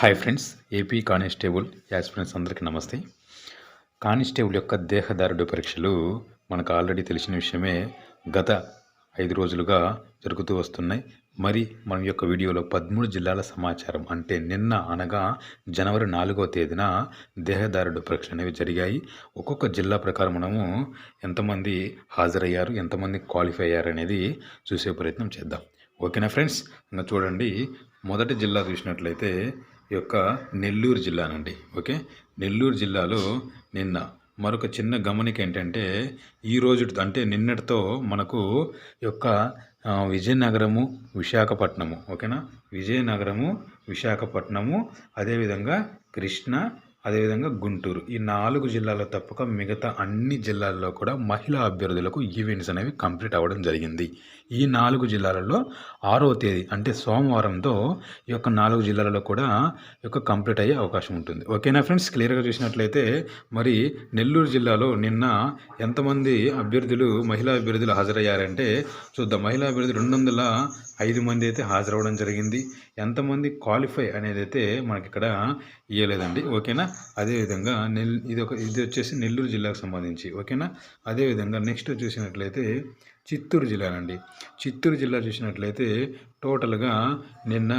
Hi friends AP constable aspirants అందరికీ నమస్తే. Constable యొక్క దేహదారుడు పరీక్షలు మనకు ఆల్రెడీ తెలిసిన విషయమే గత ఐదు రోజులుగా జరుగుతూ వస్తున్నాయి. మరి మన యొక్క వీడియోలో పదమూడు జిల్లాల సమాచారం అంటే నిన్న అనగా జనవరి నాలుగవ తేదీన దేహదారుడు పరీక్షలు అనేవి జరిగాయి. ఒక్కొక్క జిల్లా ప్రకారం మనము ఎంతమంది హాజరయ్యారు ఎంతమంది క్వాలిఫై అయ్యారు అనేది చూసే ప్రయత్నం చేద్దాం. ఓకేనా ఫ్రెండ్స్? ఇంకా చూడండి మొదటి జిల్లా చూసినట్లయితే యొక్క నెల్లూరు జిల్లానండి. ఓకే? నెల్లూరు జిల్లాలో నిన్న మరొక చిన్న గమనిక ఏంటంటే ఈ రోజు అంటే నిన్నటితో మనకు యొక్క విజయనగరము విశాఖపట్నము. ఓకేనా? విజయనగరము విశాఖపట్నము అదేవిధంగా కృష్ణ అదేవిధంగా గుంటూరు. ఈ నాలుగు జిల్లాలో తప్పక మిగతా అన్ని జిల్లాల్లో కూడా మహిళా అభ్యర్థులకు ఈవెంట్స్ అనేవి కంప్లీట్ అవ్వడం జరిగింది. ఈ నాలుగు జిల్లాలలో ఆరో తేదీ అంటే సోమవారంతో ఈ యొక్క నాలుగు జిల్లాలలో కూడా ఈ యొక్క కంప్లీట్ అయ్యే అవకాశం ఉంటుంది. ఓకేనా ఫ్రెండ్స్? క్లియర్గా చూసినట్లయితే మరి నెల్లూరు జిల్లాలో నిన్న ఎంతమంది అభ్యర్థులు మహిళా అభ్యర్థులు హాజరయ్యారంటే చూద్దాం. మహిళా అభ్యర్థులు రెండు వందల ఐదు మంది అయితే హాజరవ్వడం జరిగింది. ఎంతమంది క్వాలిఫై అనేది అయితే మనకి ఇక్కడ ఇవ్వలేదండి ఓకేనా? అదేవిధంగా నెల్ ఇది ఒక ఇది వచ్చేసి నెల్లూరు జిల్లాకు సంబంధించి ఓకేనా? అదేవిధంగా నెక్స్ట్ చూసినట్లయితే చిత్తూరు జిల్లానండి. చిత్తూరు జిల్లా చూసినట్లయితే టోటల్గా నిన్న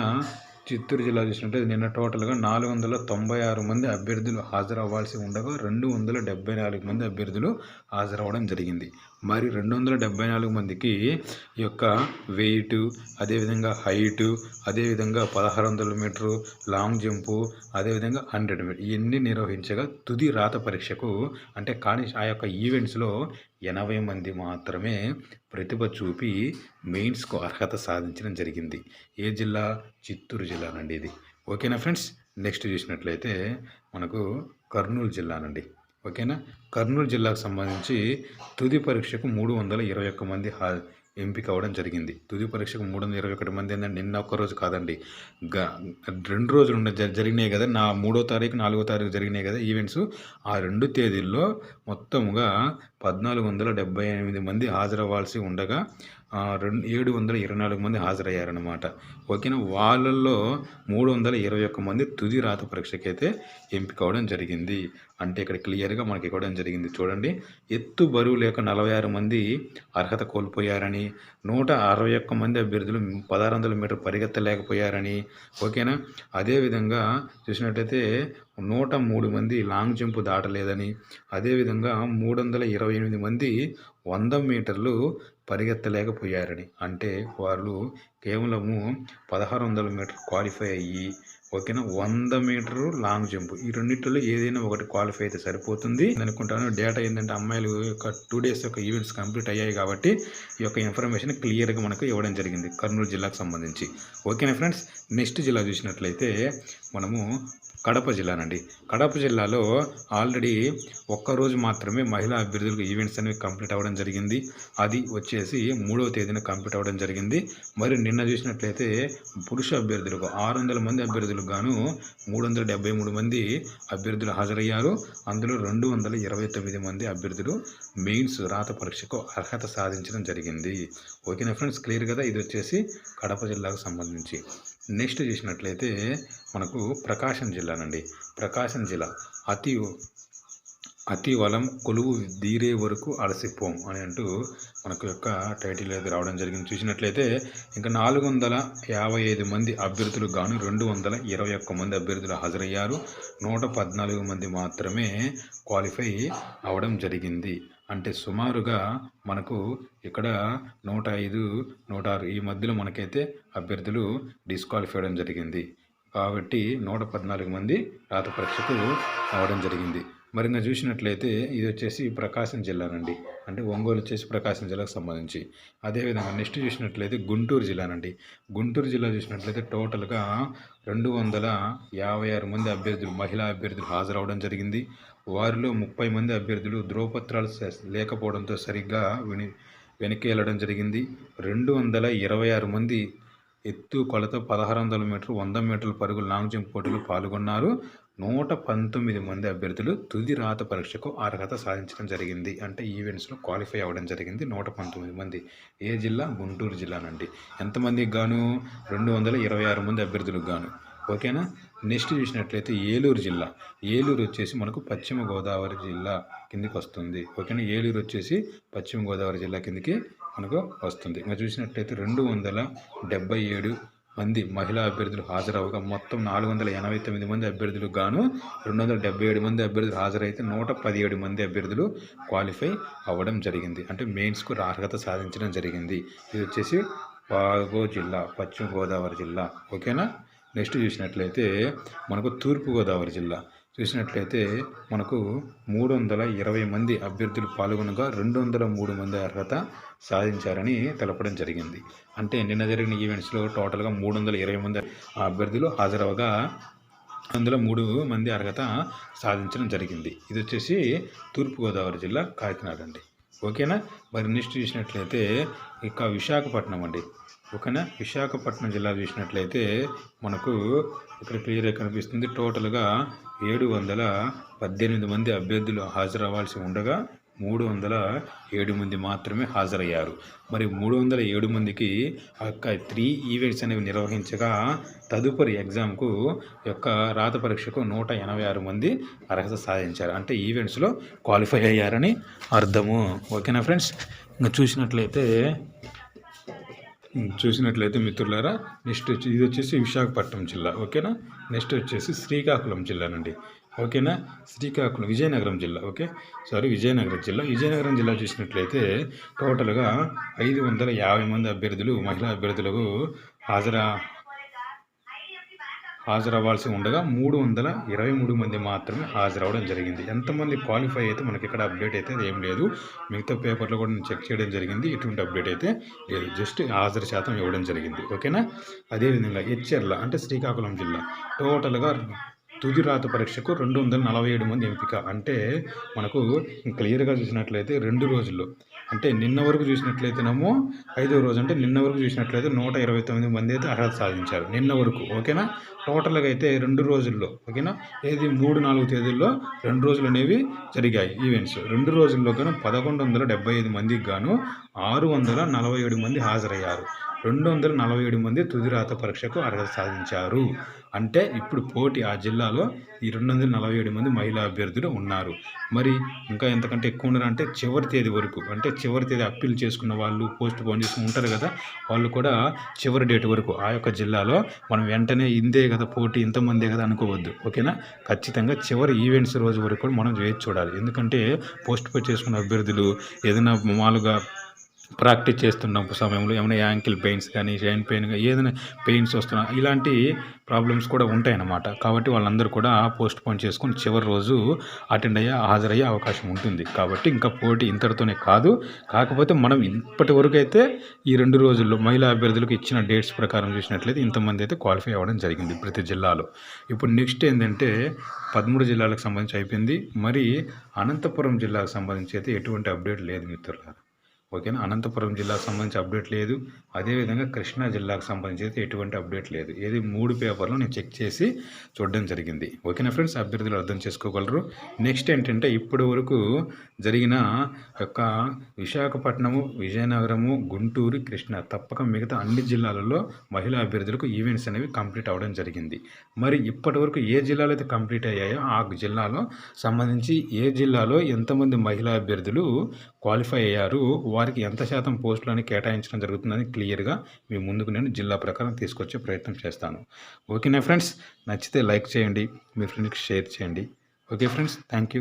చిత్తూరు జిల్లా చూసినట్లయితే నిన్న టోటల్గా నాలుగు వందల తొంభై ఆరు మంది అభ్యర్థులు హాజరవ్వాల్సి ఉండగా రెండు వందల డెబ్బై నాలుగు మంది అభ్యర్థులు హాజరవ్వడం జరిగింది. మరి రెండు వందల డెబ్బై నాలుగు మందికి ఈ యొక్క వెయిట్ అదేవిధంగా హైటు అదేవిధంగా పదహారు వందల మీటరు లాంగ్ జంపు అదేవిధంగా హండ్రెడ్ మీటర్ ఇవన్నీ నిర్వహించగా తుది రాత పరీక్షకు అంటే కానీ ఆ యొక్క ఈవెంట్స్లో ఎనభై మంది మాత్రమే ప్రతిభ చూపి మెయిన్స్కు అర్హత సాధించడం జరిగింది. ఏ జిల్లా? చిత్తూరు జిల్లానండి ఇది. ఓకేనా ఫ్రెండ్స్? నెక్స్ట్ చూసినట్లయితే మనకు కర్నూలు జిల్లానండి. ఓకేనా? కర్నూలు జిల్లాకు సంబంధించి తుది పరీక్షకు మూడు వందల ఇరవై ఒక్క మంది హా ఎంపిక అవ్వడం జరిగింది. తుది పరీక్షకు మూడు వందల ఇరవై ఒకటి మంది ఏంటంటే నిన్న ఒక్క రోజు కాదండి. గ రెండు రోజులు ఉండే జ- జరిగినాయి కదా. నా మూడో తారీఖు నాలుగో తారీఖు జరిగినాయి కదా ఈవెంట్స్. ఆ రెండు తేదీల్లో మొత్తముగా పద్నాలుగు వందల డెబ్బై ఎనిమిది మంది హాజరవ్వాల్సి ఉండగా రెండు ఏడు వందల ఇరవై నాలుగు మంది హాజరయ్యారనమాట ఓకేనా? వాళ్ళల్లో మూడు వందల ఇరవై ఒక్క మంది తుది రాత పరీక్షకైతే ఎంపిక అవడం జరిగింది. అంటే ఇక్కడ క్లియర్గా మనకి ఇవ్వడం జరిగింది. చూడండి. ఎత్తు బరువు లేక నలభై ఆరు మంది అర్హత కోల్పోయారని నూట అరవై ఒక్క మంది అభ్యర్థులు పదహారు వందల మీటర్ పరిగెత్తలేకపోయారని ఓకేనా? అదేవిధంగా చూసినట్టయితే నూట మూడు మంది లాంగ్ జంప్ దాటలేదని అదేవిధంగా మూడు వందల ఇరవై ఎనిమిది మంది వంద మీటర్లు పరిగెత్తలేకపోయారని. అంటే వాళ్ళు కేవలము పదహారు వందల మీటర్ క్వాలిఫై అయ్యి ఓకేనా వంద మీటరు లాంగ్ జంప్. ఈ రెండింటిలో ఏదైనా ఒకటి క్వాలిఫై అయితే సరిపోతుంది. అనుకుంటాను డేటా ఏంటంటే అమ్మాయిలు యొక్క టూ డేస్ యొక్క ఈవెంట్స్ కంప్లీట్ అయ్యాయి కాబట్టి ఈ యొక్క ఇన్ఫర్మేషన్ క్లియర్గా మనకు ఇవ్వడం జరిగింది కర్నూలు జిల్లాకు సంబంధించి. ఓకేనా ఫ్రెండ్స్ నెక్స్ట్ జిల్లా చూసినట్లయితే మనము కడప జిల్లానండి. కడప జిల్లాలో ఆల్రెడీ ఒక్కరోజు మాత్రమే మహిళా అభ్యర్థులకు ఈవెంట్స్ అనేవి కంప్లీట్ అవ్వడం జరిగింది. అది వచ్చేసి మూడవ తేదీన కంప్లీట్ అవ్వడం జరిగింది. మరి నిన్న చూసినట్లయితే పురుష అభ్యర్థులకు ఆరు వందల మంది అభ్యర్థులకు గాను మూడు వందల డెబ్బై మూడు మంది అభ్యర్థులు హాజరయ్యారు. అందులో రెండు వందల ఇరవై తొమ్మిది మంది అభ్యర్థులు మెయిన్స్ రాత పరీక్షకు అర్హత సాధించడం జరిగింది. ఓకేనా ఫ్రెండ్స్? క్లియర్ కదా? ఇది వచ్చేసి కడప జిల్లాకు సంబంధించి. నెక్స్ట్ చూసినట్లయితే మనకు ప్రకాశం జిల్లానండి. ప్రకాశం జిల్లా అతి అతి వలం కొలువు దీరే వరకు అలసిపోం అని అంటూ మనకు యొక్క టైటిల్ అయితే రావడం జరిగింది. చూసినట్లయితే ఇంకా నాలుగు వందల యాభై ఐదు మంది అభ్యర్థులు గాను రెండు వందల ఇరవై ఒక్క మంది అభ్యర్థులు హాజరయ్యారు. నూట పద్నాలుగు మంది మాత్రమే క్వాలిఫై అవడం జరిగింది. అంటే సుమారుగా మనకు ఇక్కడ నూట ఐదు నూట ఆరు ఈ మధ్యలో మనకైతే అభ్యర్థులు డిస్క్వాలిఫై అవ్వడం జరిగింది. కాబట్టి నూట పద్నాలుగు మంది రాత పరీక్షకు రావడం జరిగింది. మరి ఇంకా చూసినట్లయితే ఇది వచ్చేసి ప్రకాశం జిల్లానండి. అంటే ఒంగోలు వచ్చేసి ప్రకాశం జిల్లాకు సంబంధించి. అదేవిధంగా నెక్స్ట్ చూసినట్లయితే గుంటూరు జిల్లానండి. గుంటూరు జిల్లా చూసినట్లయితే టోటల్గా రెండు వందల యాభై ఆరు మంది అభ్యర్థులు మహిళా అభ్యర్థులు హాజరవడం జరిగింది. వారిలో ముప్పై మంది అభ్యర్థులు ధ్రువపత్రాలు లేకపోవడంతో సరిగ్గా విని వెనక్కి వెళ్ళడం జరిగింది. రెండు వందల ఇరవై ఆరు మంది ఎత్తు కొలత పదహారు వందల మీటర్లు వంద మీటర్ల పరుగు లాంగ్ జంప్ పోటీలో పాల్గొన్నారు. నూట పంతొమ్మిది మంది అభ్యర్థులు తుది రాత పరీక్షకు అర్హత సాధించడం జరిగింది. అంటే ఈవెంట్స్లో క్వాలిఫై అవ్వడం జరిగింది నూట పంతొమ్మిది మంది. ఏ జిల్లా? గుంటూరు జిల్లానండి. ఎంతమందికి గాను? రెండు వందల ఇరవై ఆరు మంది అభ్యర్థులకు గాను. ఓకేనా? నెక్స్ట్ చూసినట్లయితే ఏలూరు జిల్లా. ఏలూరు వచ్చేసి మనకు పశ్చిమ గోదావరి జిల్లా కిందికి వస్తుంది. ఓకేనా? ఏలూరు వచ్చేసి పశ్చిమ గోదావరి జిల్లా కిందికి మనకు వస్తుంది. ఇంకా చూసినట్లయితే రెండు వందల డెబ్బై ఏడు మంది మహిళా అభ్యర్థులు హాజరవగా మొత్తం నాలుగు వందల ఎనభై తొమ్మిది మంది అభ్యర్థులకు గాను రెండు వందల డెబ్బై ఏడు మంది అభ్యర్థులు హాజరైతే నూట పదిహేడు మంది అభ్యర్థులు క్వాలిఫై అవ్వడం జరిగింది. అంటే మెయిన్స్కు అర్హత సాధించడం జరిగింది. ఇది వచ్చేసి బాగో జిల్లా పశ్చిమ గోదావరి జిల్లా. ఓకేనా? నెక్స్ట్ చూసినట్లయితే మనకు తూర్పుగోదావరి జిల్లా. చూసినట్లయితే మనకు మూడు వందల ఇరవై మంది అభ్యర్థులు పాల్గొనగా రెండు వందల మూడు మంది అర్హత సాధించారని తెలపడం జరిగింది. అంటే నిన్న జరిగిన ఈవెంట్స్లో టోటల్గా మూడు వందల ఇరవై మంది అభ్యర్థులు హాజరవగా అందులో మూడు మంది అర్హత సాధించడం జరిగింది. ఇది వచ్చేసి తూర్పుగోదావరి జిల్లా కాకినాడ అండి. ఓకేనా? మరి నెక్స్ట్ చూసినట్లయితే ఇక విశాఖపట్నం అండి. ఓకేనా విశాఖపట్నం జిల్లా చూసినట్లయితే మనకు ఇక్కడ క్లియర్గా కనిపిస్తుంది. టోటల్గా ఏడు వందల పద్దెనిమిది మంది అభ్యర్థులు హాజరవ్వాల్సి ఉండగా మూడు వందల ఏడు మంది మాత్రమే హాజరయ్యారు. మరి మూడు వందల ఏడు మందికి యొక్క త్రీ ఈవెంట్స్ అనేవి నిర్వహించగా తదుపరి ఎగ్జామ్కు యొక్క రాత పరీక్షకు నూట ఎనభై ఆరు మంది అర్హత సాధించారు. అంటే ఈవెంట్స్లో క్వాలిఫై అయ్యారని అర్థము. ఓకేనా ఫ్రెండ్స్? ఇంకా చూసినట్లయితే చూసినట్లయితే మిత్రులారా నెక్స్ట్ వచ్చి ఇది వచ్చేసి విశాఖపట్నం జిల్లా ఓకేనా? నెక్స్ట్ వచ్చేసి శ్రీకాకుళం జిల్లానండి ఓకేనా? శ్రీకాకుళం విజయనగరం జిల్లా ఓకే? సారీ విజయనగరం జిల్లా. విజయనగరం జిల్లా చూసినట్లయితే టోటల్గా ఐదు వందల యాభై మంది అభ్యర్థులు మహిళా అభ్యర్థులకు హాజరా హాజరవ్వాల్సి ఉండగా మూడు వందల ఇరవై మూడు మంది మాత్రమే హాజరవ్వడం జరిగింది. ఎంతమంది క్వాలిఫై అయితే మనకి ఇక్కడ అప్డేట్ అయితే ఏం లేదు. మిగతా పేపర్లో కూడా నేను చెక్ చేయడం జరిగింది. ఎటువంటి అప్డేట్ అయితే లేదు. జస్ట్ హాజరు శాతం ఇవ్వడం జరిగింది. ఓకేనా? అదేవిధంగా హెచ్ఎర్ల అంటే శ్రీకాకుళం జిల్లా టోటల్గా తుది రాత పరీక్షకు రెండు వందల నలభై ఏడు మంది ఎంపిక. అంటే మనకు క్లియర్గా చూసినట్లయితే రెండు రోజుల్లో. అంటే నిన్న వరకు చూసినట్లయితేనేమో ఐదో రోజు అంటే నిన్న వరకు చూసినట్లయితే నూట ఇరవై తొమ్మిది మంది అయితే అర్హత సాధించారు నిన్న వరకు. ఓకేనా? టోటల్గా అయితే రెండు రోజుల్లో ఓకేనా? ఏది మూడు నాలుగు తేదీల్లో రెండు రోజులు అనేవి జరిగాయి ఈవెంట్స్. రెండు రోజుల్లో గాను పదకొండు వందల డెబ్బై ఐదు మందికి గాను ఆరు వందల నలభై ఏడు మంది హాజరయ్యారు. రెండు వందల నలభై ఏడు మంది తుది రాత పరీక్షకు అర్హత సాధించారు. అంటే ఇప్పుడు పోటీ ఆ జిల్లాలో ఈ రెండు వందల నలభై ఏడు మంది మహిళా అభ్యర్థులు ఉన్నారు. మరి ఇంకా ఎంతకంటే ఎక్కువ ఉన్నారు అంటే చివరి తేదీ వరకు అంటే చివరి తేదీ అప్పీల్ చేసుకున్న వాళ్ళు పోస్ట్ పోన్ చేసుకుని ఉంటారు కదా వాళ్ళు కూడా చివరి డేట్ వరకు ఆ యొక్క జిల్లాలో మనం వెంటనే ఇందే కదా పోటీ ఇంతమందే కదా అనుకోవద్దు. ఓకేనా? ఖచ్చితంగా చివరి ఈవెంట్స్ రోజు వరకు కూడా మనం వేచి చూడాలి. ఎందుకంటే పోస్ట్ పోన్ చేసుకున్న అభ్యర్థులు ఏదైనా మామూలుగా ప్రాక్టీస్ చేస్తున్న సమయంలో. ఏమైనా యాంకిల్ పెయిన్స్ కానీ జైన్ పెయిన్ కానీ ఏదైనా పెయిన్స్ వస్తున్నా ఇలాంటి ప్రాబ్లమ్స్ కూడా ఉంటాయన్నమాట. కాబట్టి వాళ్ళందరూ కూడా పోస్ట్ పోన్ చేసుకొని చివరి రోజు అటెండ్ అయ్యే హాజరయ్యే అవకాశం ఉంటుంది. కాబట్టి ఇంకా పోటీ ఇంతటితోనే కాదు. కాకపోతే మనం ఇప్పటి వరకు అయితే ఈ రెండు రోజుల్లో మహిళా అభ్యర్థులకు ఇచ్చిన డేట్స్ ప్రకారం చూసినట్లయితే ఇంతమంది అయితే క్వాలిఫై అవ్వడం జరిగింది ప్రతి జిల్లాలో. ఇప్పుడు నెక్స్ట్ ఏంటంటే పదమూడు జిల్లాలకు సంబంధించి అయిపోయింది. మరి అనంతపురం జిల్లాకు సంబంధించి అయితే ఎటువంటి అప్డేట్ లేదు మిత్రులారా. ఓకేనా? అనంతపురం జిల్లాకు సంబంధించి అప్డేట్ లేదు. అదేవిధంగా కృష్ణా జిల్లాకు సంబంధించి అయితే ఎటువంటి అప్డేట్ లేదు. ఏది మూడు పేపర్లు నేను చెక్ చేసి చూడడం జరిగింది. ఓకేనా ఫ్రెండ్స్? అభ్యర్థులు అర్థం చేసుకోగలరు. నెక్స్ట్ ఏంటంటే ఇప్పటి వరకు జరిగిన యొక్క విశాఖపట్నము విజయనగరము గుంటూరు కృష్ణ తప్పక మిగతా అన్ని జిల్లాలలో మహిళా అభ్యర్థులకు ఈవెంట్స్ అనేవి కంప్లీట్ అవ్వడం జరిగింది. మరి ఇప్పటి వరకు ఏ జిల్లాలో అయితే కంప్లీట్ అయ్యాయో ఆ జిల్లాలో సంబంధించి ఏ జిల్లాలో ఎంతమంది మహిళా అభ్యర్థులు క్వాలిఫై అయ్యారు? వారికి ఎంత శాతం పోస్టులని కేటాయించడం జరుగుతుందని క్లియర్గా మీ ముందుకు నేను జిల్లా ప్రకారం తీసుకొచ్చే ప్రయత్నం చేస్తాను. ఓకేనా ఫ్రెండ్స్ నచ్చితే లైక్ చేయండి మీ ఫ్రెండ్స్కి షేర్ చేయండి. Okay friends thank you